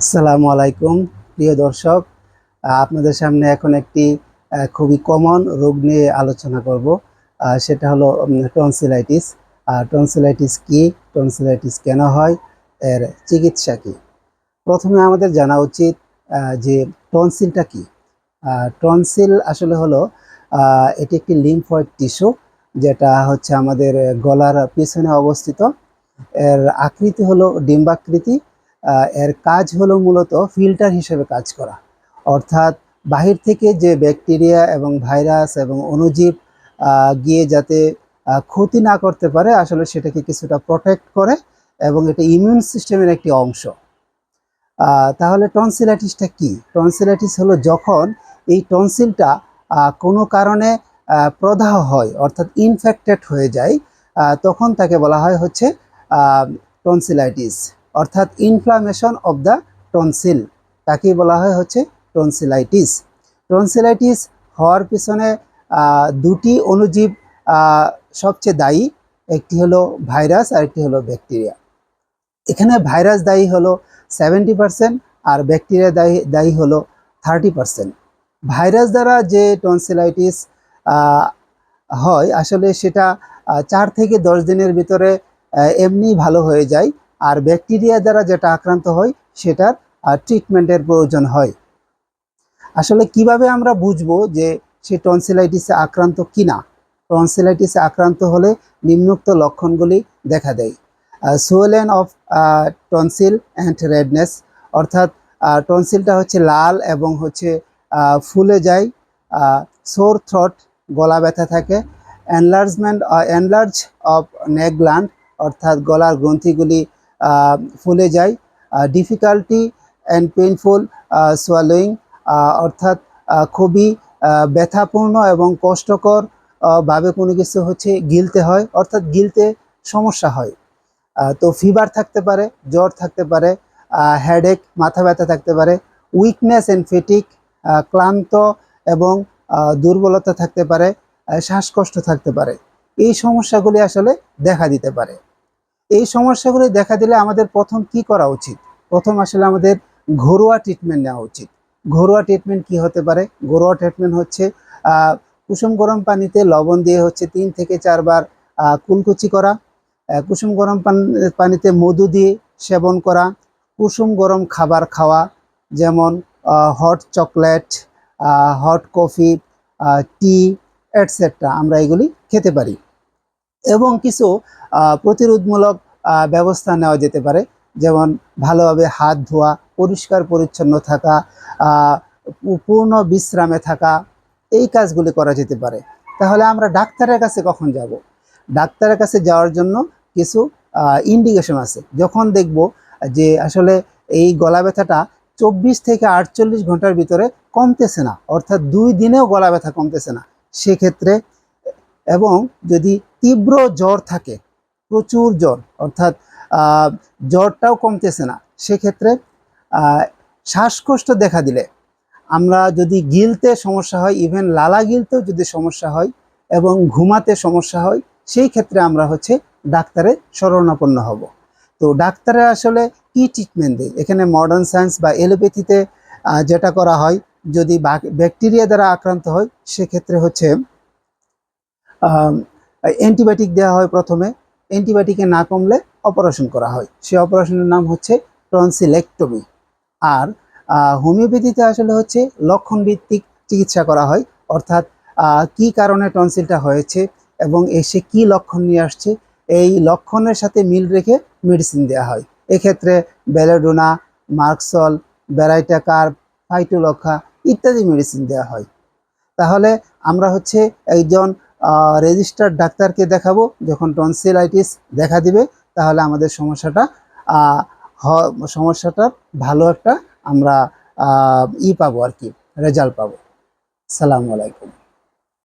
আসসালামু আলাইকুম, প্রিয় দর্শক। আপনাদের সামনে এখন একটি খুবই কমন রোগ নিয়ে আলোচনা করব। সেটা হলো টনসিলাইটিস আর টনসিলাইটিস কি? টনসিলাইটিস কেন হয়? এর চিকিৎসা কি? প্রথমে আমাদের জানা উচিত যে টনসিলটা কি? টনসিল আসলে হলো এটি একটি লিম্ফয়েড টিস্যু যেটা হচ্ছে আমাদের গলার পিছনে অবস্থিত। এর আকৃতি হলো ডিম্বাকৃতি এর কাজ হলো মূলত ফিল্টার হিসেবে কাজ করা। অর্থাৎ বাহির থেকে যে ব্যাকটেরিয়া এবং ভাইরাস এবং অণুজীব গিয়ে যাতে ক্ষতি না করতে পারে, আসলে সেটাকে কিছুটা প্রোটেক্ট করে এবং এটা ইমিউন সিস্টেমের একটি অংশ। তাহলে টনসিলাইটিসটা কি? টনসিলাইটিস হলো যখন এই টনসিলটা কোনো কারণে প্রদাহ হয়, অর্থাৎ ইনফেক্টেড হয়ে যায় তখন তাকে বলা হয় হচ্ছে টনসিলাইটিস অর্থাৎ ইনফ্লামেশন অফ দ্য টনসিল তাকেই বলা হয় হচ্ছে টনসিলাইটিস টনসিলাইটিস হওয়ার পিছনে দুটি অণুজীব আহ, সবচেয়ে দায়ী একটি হলো ভাইরাস আর একটি হলো ব্যাকটেরিয়া। এখানে ভাইরাস দায়ী হলো সেভেন্টি পার্সেন্ট আর ব্যাকটেরিয়া দায়ী দায়ী হলো থার্টি পার্সেন্ট ভাইরাস দ্বারা যে টনসিলাইটিস হয় আসলে সেটা চার থেকে দশ দিনের ভিতরে এমনি ভালো হয়ে যায়। আর ব্যাকটেরিয়া দ্বারা যেটা আক্রান্ত হয়, সেটার ট্রিটমেন্টের প্রয়োজন হয়। আসলে কীভাবে আমরা বুঝব যে সে টনসিলাইটিসে আক্রান্ত কিনা? টনসিলাইটিসে আক্রান্ত হলে নিম্নোক্ত লক্ষণগুলি দেখা দেয়। Swollen of tonsil and redness অর্থাৎ টনসিলটা হচ্ছে লাল এবং হচ্ছে ফুলে যায় সোর থ্রট গলা ব্যথা থাকে enlargement enlarge of neck gland অর্থাৎ গলার গ্রন্থিগুলি ফুলে যায়। ডিফিকাল্টি অ্যান্ড পেইনফুল সোয়ালোয়িং অর্থাৎ খুবই ব্যথাপূর্ণ এবং কষ্টকর ভাবে কোনো কিছু হচ্ছে গিলতে হয়, অর্থাৎ গিলতে সমস্যা হয়। তো ফিভার থাকতে পারে, জ্বর থাকতে পারে হেডেক মাথা ব্যথা থাকতে পারে উইকনেস অ্যান্ড ফেটিক ক্লান্ত এবং দুর্বলতা থাকতে পারে শ্বাসকষ্ট থাকতে পারে। এই সমস্যাগুলি আসলে দেখা দিতে পারে। এই সমস্যাগুলি দেখা দিলে আমাদের প্রথম কি করা উচিত? প্রথম আসলে আমাদের ঘরোয়া ট্রিটমেন্ট নেওয়া উচিত। ঘরোয়া ট্রিটমেন্ট কি হতে পারে? ঘরোয়া ট্রিটমেন্ট হচ্ছে কুসুম গরম পানিতে লবণ দিয়ে হচ্ছে তিন থেকে চারবার কুলকুচি করা কুসুম গরম পান- পানিতে মধু দিয়ে সেবন করা, কুসুম গরম খাবার খাওয়া, যেমন hot chocolate hot coffee tea etcetera আমরা এগুলি খেতে পারি। এবং কিছু প্রতিরোধমূলক ব্যবস্থা নেওয়া যেতে পারে। যেমন ভালোভাবে হাত ধোয়া, পরিষ্কার পরিচ্ছন্ন থাকা পূর্ণ বিশ্রামে থাকা, এই কাজগুলি করা যেতে পারে। তাহলে আমরা ডাক্তারের কাছে কখন যাব? ডাক্তারের কাছে যাওয়ার জন্য কিছু ইন্ডিকেশন আছে। যখন দেখব যে আসলে এই গলা ব্যথাটা চব্বিশ থেকে আটচল্লিশ ঘণ্টার ভিতরে কমতেছে না, অর্থাৎ দুই দিনেও গলা ব্যথা কমতেছে না, সেক্ষেত্রে এবং যদি তীব্র জ্বর থাকে, প্রচুর জ্বর, অর্থাৎ জ্বরটাও কমতেছে না। সেক্ষেত্রে শ্বাসকষ্ট দেখা দিলে আমরা যদি গিলতে সমস্যা হয় ইভেন লালা গিলতেও যদি সমস্যা হয় এবং ঘুমাতে সমস্যা হয়, সেই ক্ষেত্রে আমরা হচ্ছে ডাক্তারের শরণাপন্ন হব। তো ডাক্তারের আসলে কি ট্রিটমেন্ট দেয়? এখানে মডার্ন সায়েন্স বা এলোপ্যাথিতে যেটা করা হয়, যদি ব্যাকটেরিয়া দ্বারা আক্রান্ত হয়, সেক্ষেত্রে হচ্ছে অ্যান্টিবায়োটিক দেওয়া হয় প্রথমে। অ্যান্টিবায়োটিকে না কমলে অপারেশন করা হয়। সেই অপারেশনের নাম হচ্ছে টনসিলেক্টমি আর হোমিওপ্যাথিতে আসলে হচ্ছে লক্ষণ ভিত্তিক চিকিৎসা করা হয়। অর্থাৎ কি কারণে টনসিলটা হয়েছে এবং এসে কি লক্ষণ নিয়ে আসছে, এই লক্ষণের সাথে মিল রেখে মেডিসিন দেওয়া হয়। এক্ষেত্রে বেলেডোনা মার্কসল ব্যারাইটাকার ফাইটোলক্ষা ইত্যাদি মেডিসিন দেওয়া হয়। তাহলে আমরা হচ্ছে একজন রেজিস্টার্ড ডাক্তারকে দেখাবো, যখন টনসিলাইটিস দেখা দিবে, তাহলে আমাদের সমস্যাটা সমস্যাটা ভালো একটা আমরা ই পাবো আর কি রেজাল্ট পাবো। সালামু আলাইকুম।